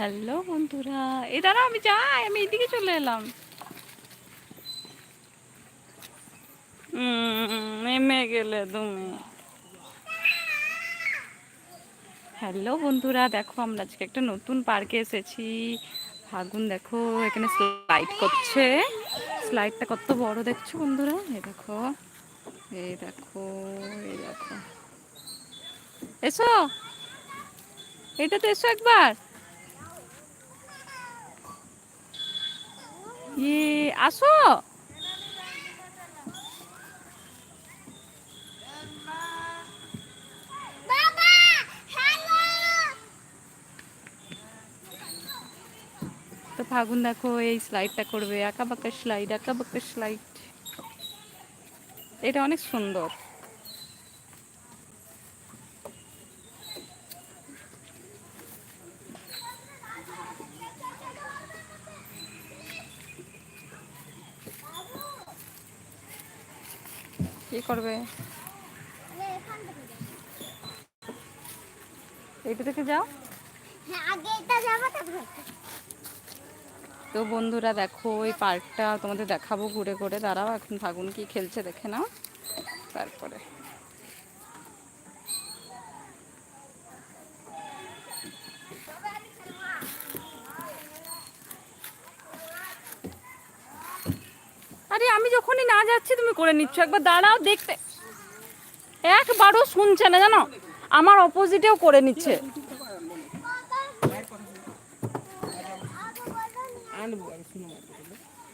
Hello বন্ধুরা, এ দাঁড়া আমি যাই, আমি এদিকে চলে এলাম। নেমে গেলে তুমি। হ্যালো বন্ধুরা, দেখো আমরা আজকে একটা নতুন পার্কে এসেছি। ফাগুন দেখো, এখানে স্লাইড করছে। স্লাইডটা কত বড় দেখছ বন্ধুরা? এই দেখো এই দেখো এই দেখো। এসো। এটাতে এসো একবার। ইয়ে আসো। তো ফাগুন দেখো এই স্লাইডটা করবে আঁকা বাঁকা স্লাইড আঁকা বাঁকা স্লাইড এটা অনেক সুন্দর। কি করবে? এইটা থেকে যাও। তো বন্ধুরা দেখো ওই পার্কটা তোমাদের দেখাবো ঘুরে ঘুরে। দাঁড়াও এখন ফাগুন কি খেলছে দেখে নাও। তারপরে আরে আমি যখনই না যাচ্ছি তুমি করে নিচ্ছ। একবার দাঁড়াও দেখতে। একবারও শুনছে না জানো? আমার অপোজিটেও করে নিচ্ছে।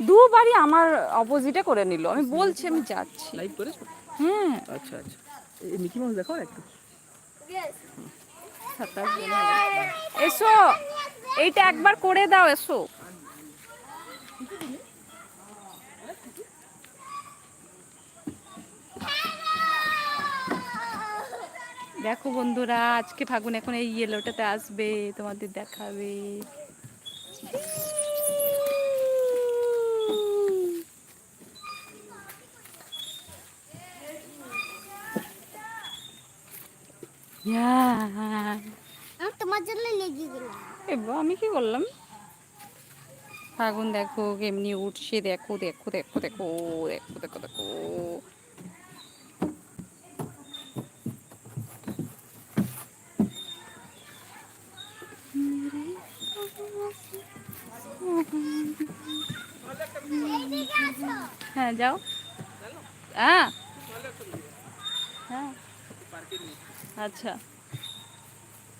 দুবারই আমার অপোজিটে করে নিল। আমি বলছি আমি যাচ্ছি। লাইভ হ্যাঁ আচ্ছা আচ্ছা। এই মিকি মাউস দেখাও একটু। এসো। এইটা একবার করে দাও এসো। দেখো বন্ধুরা আজকে ফাগুন এখন এই ইয়েলোটাতে আসবে তোমাদের দেখাবে। Yeah. আমি তোমার জন্য লেগে আমি কি বললাম? ফাগুন দেখো কেমনি উঠছে দেখো দেখো দেখো দেখো দেখো দেখো দেখো এইদিকে আসো হ্যাঁ যাও। হ্যাঁ হ্যাঁ। আচ্ছা।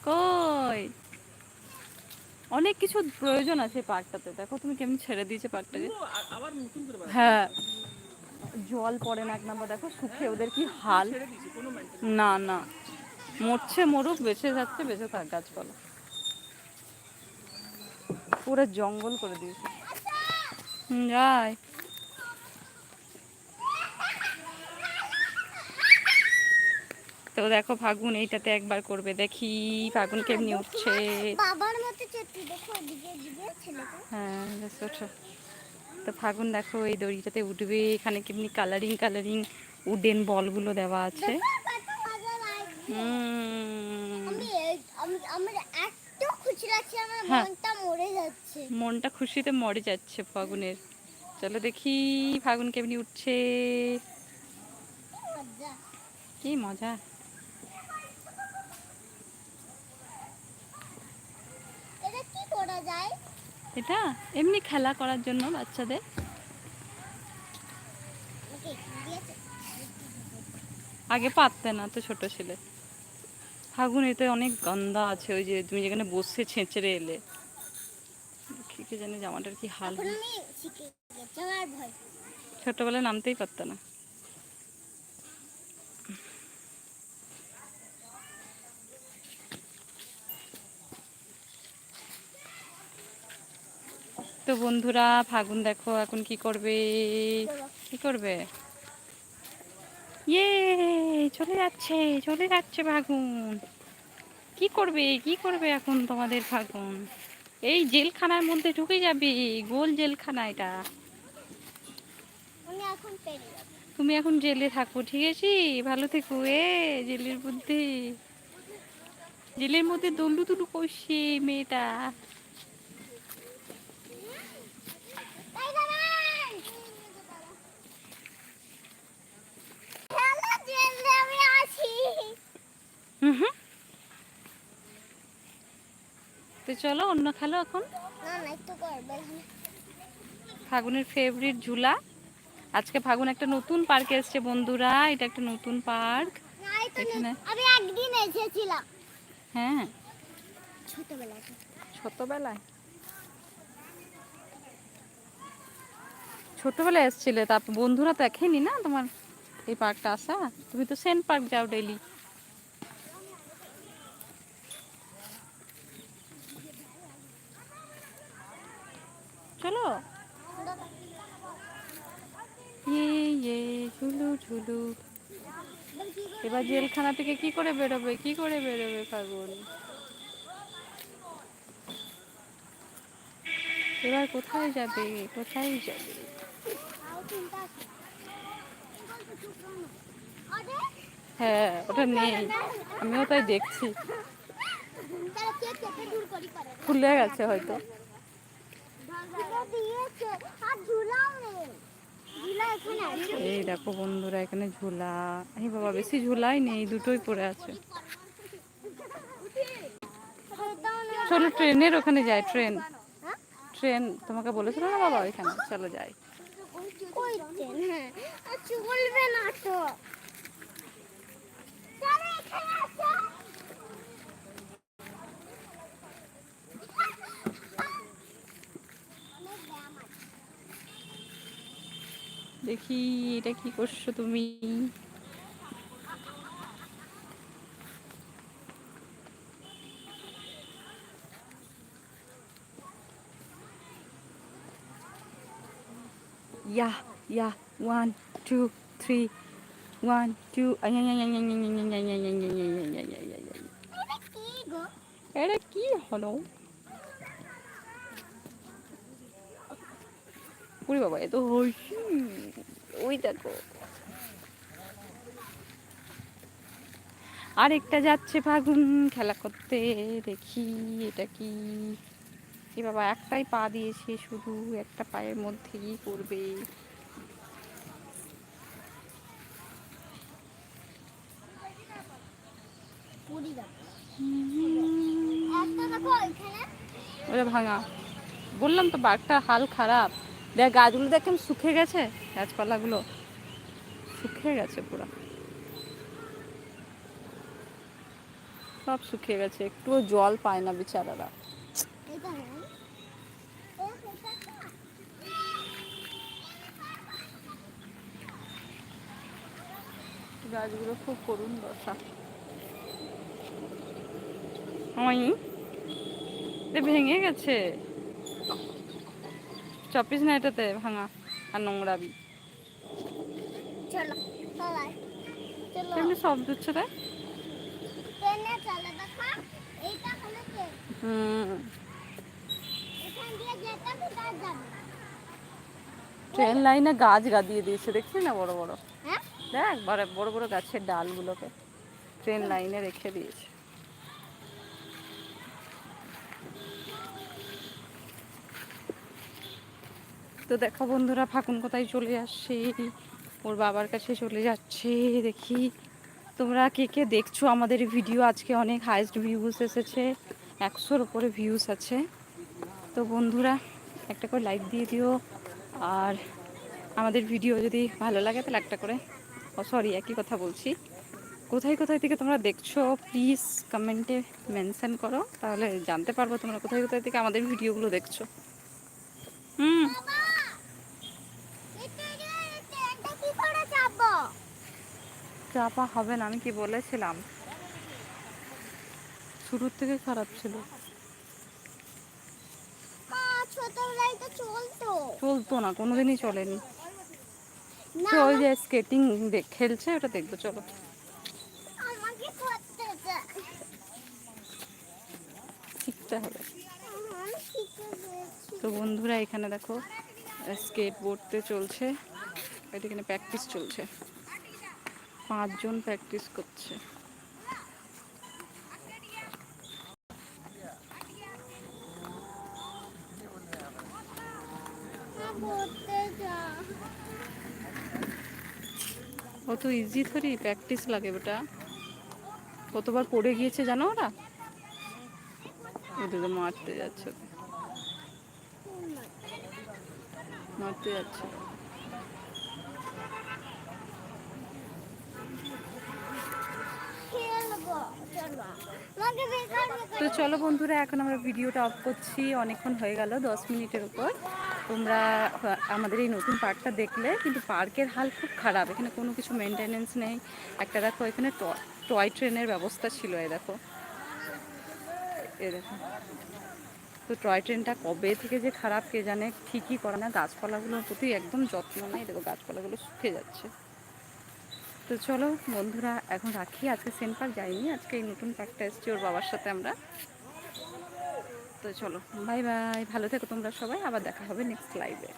কই? অনেক কিছু প্রয়োজন আছে পার্কটাতে। দেখো তুমি কেমন ছেড়ে দিয়েছে পার্কটাকে হ্যাঁ। জল পড়ে না এক নাম্বার, দেখো সুখে ওদের কি হাল। না না। মরছে মরুক, বেঁচে যাচ্ছে বেঁচে থাক গাছপালা। পুরো জঙ্গল করে দিয়েছে। যাই তো দেখো ফাগুন এইটাতে একবার করবে। দেখি ফাগুন কেমনি উঠছে। বাবার মতো দেখো হ্যাঁ ওঠো। তো ফাগুন দেখো এই দড়িটাতে উঠবে। এখানে কেমনি কালারিং কালারিং উডেন বলগুলো দেওয়া আছে। হ্যাঁ। মনটা খুশিতে মরে যাচ্ছে ফাগুনের। চলো দেখি ফাগুন কেমনি উঠছে। কি মজা এটা কি করা যায় এটা? এমনি খেলা করার জন্য বাচ্চাদের? আগে পারতে না তো ছোট ছেলে। ফাগুন এতে অনেক গন্ধা আছে ওই যে তুমি যেখানে বসে ছেঁচড়ে এলে। কি কে জানি জামাটার কি হাল। ছোটবেলায় নামতেই পারতো না। তো বন্ধুরা ফাগুন দেখো এখন কি করবে? কি করবে? ইয়ে চলে যাচ্ছে চলে যাচ্ছে ফাগুন। কি করবে? কি করবে এখন তোমাদের ফাগুন? এই জেলখানার মধ্যে ঢুকে যাবে গোল জেলখানা এটা। তুমি এখন জেলে থাকো ঠিক আছে? ভালো থেকো এ জেলের মধ্যে। জেলের মধ্যে দলু দুলু করছে মেয়েটা। তো চলো অন্য খেলো এখন? ফাগুনের ফেভারিট ঝুলা। আজকে ফাগুন একটা নতুন পার্কে এসছে বন্ধুরা এটা একটা নতুন পার্ক না এখানে? আমি একদিন এসেছিলাম। হ্যাঁ। ছোটবেলায়। ছোটবেলায়? ছোটবেলায় এসছিলে তারপর বন্ধুরা দেখেনি না তোমার এই পার্কটা আসা? তুমি তো সেন্ট পার্ক যাও ডেইলি চলো ইয়ে ইয়ে ঝুলু এবার জেলখানা থেকে কি করে বেরোবে? কি করে বেরোবে ফাগুন? এবার কোথায় যাবে? কোথায় যাবে? হ্যাঁ ওটা নেই। আমিও তাই দেখছি। খুলে গেছে হয়তো। এই দেখো বন্ধুরা, এখানে ঝুলা। এই বাবা, বেশি ঝুলাই নেই দুটোই পড়ে আছে। চলো ট্রেনের ওখানে যায় ট্রেন? ট্রেন, তোমাকে বলেছিল না বাবা ওইখানে? চলো যাই? হ্যাঁ। চলবে না তো তারা এখানে আছে দেখি এটা কি করছ তুমি yeah yeah one two three one two এটা কি হলো ওরে বাবা এত হইছি ওই দেখো। আরেকটা যাচ্ছে ফাগুন খেলা করতে দেখি এটা কি। এ বাবা একটাই পা দিয়েছে শুধু একটা পায়ের মধ্যে কি করবে পুরি ওটা ভাঙা। বললাম তো বাঘটা হাল খারাপ। দেখ, গাছগুলো দেখেন শুকে গেছে, গাছপালাগুলো শুকিয়ে গেছে পুরো। সব শুকিয়ে গেছে, একটুও জল পায় না বেচারারা। গাছগুলো খুব করুণ দশা। ভেঙে গেছে। চপিস না এটাতে ভাঙা আর নোংরাবি। কেমনি শব্দ হচ্ছে তাই ট্রেনে লাইনে গাছ গাদিয়ে দিয়েছে দেখছি না বড় বড়? হ্যাঁ? দেখ বড় বড় গাছের ডালগুলোকে। ট্রেন লাইনে রেখে দিয়েছে। তো দেখো বন্ধুরা ফাকুন কোথায় চলে আসছে? ওর বাবার কাছে চলে যাচ্ছে, দেখি। তোমরা কে কে দেখছ? আমাদের ভিডিও আজকে অনেক হাইস্ট ভিউজ এসেছে, একশোর উপরে ভিউজ আছে। তো বন্ধুরা, একটা করে লাইক দিয়ে দিও। আর আমাদের ভিডিও যদি ভালো লাগে, তাহলে একটা করে, ও সরি একই কথা বলছি। কোথায় কোথায় থেকে তোমরা দেখছ প্লিজ কমেন্টে মেনশন করো। তাহলে জানতে পারব তোমরা কোথায় কোথায় থেকে আমাদের ভিডিওগুলো দেখছ। হুম। চাপা হবে না আমি কি বলেছিলাম? শুরুর থেকে খারাপ ছিল। চলতো। না কোনোদিনই চলেনি। ওই যে স্কেটিং খেলছে ওটা দেখব চলো। শিখতে হবে। তো বন্ধুরা এখানে দেখো স্কেট বোর্ডতে চলছে। এখানে প্র্যাকটিস চলছে। পাঁচজন প্র্যাকটিস করছে। কত ইজি থরি প্র্যাকটিস লাগে ওটা। কতবার পড়ে গিয়েছে জানো ওরা? তো মারতে যাচ্ছে। মারতে যাচ্ছে। তো চলো বন্ধুরা, এখন আমরা ভিডিওটা অফ করছি। অনেকক্ষণ হয়ে গেল, দশ মিনিটের উপর। তোমরা আমাদের এই নতুন পার্কটা দেখলে, কিন্তু পার্কের হাল খুব খারাপ। এখানে কোনো কিছু মেনটেনেন্স নেই। একটা দেখো, এখানে টয় ট্রেনের ব্যবস্থা ছিল, এ দেখো। এ দেখো। তো টয় ট্রেনটা কবে থেকে যে খারাপ, কে জানে, ঠিকই করে না। গাছপালাগুলোর প্রতি একদম যত্ন নেই। দেখো, গাছপালাগুলো শুকে যাচ্ছে। তো চলো বন্ধুরা, এখন রাখি। আজকে সেন্ট পার্ক যাইনি, আজকে এই নতুন পার্কটা এসেছি ওর বাবার সাথে আমরা। তো চলো, বাই বাই, ভালো থেকো তোমরা সবাই, আবার দেখা হবে নেক্সট লাইভে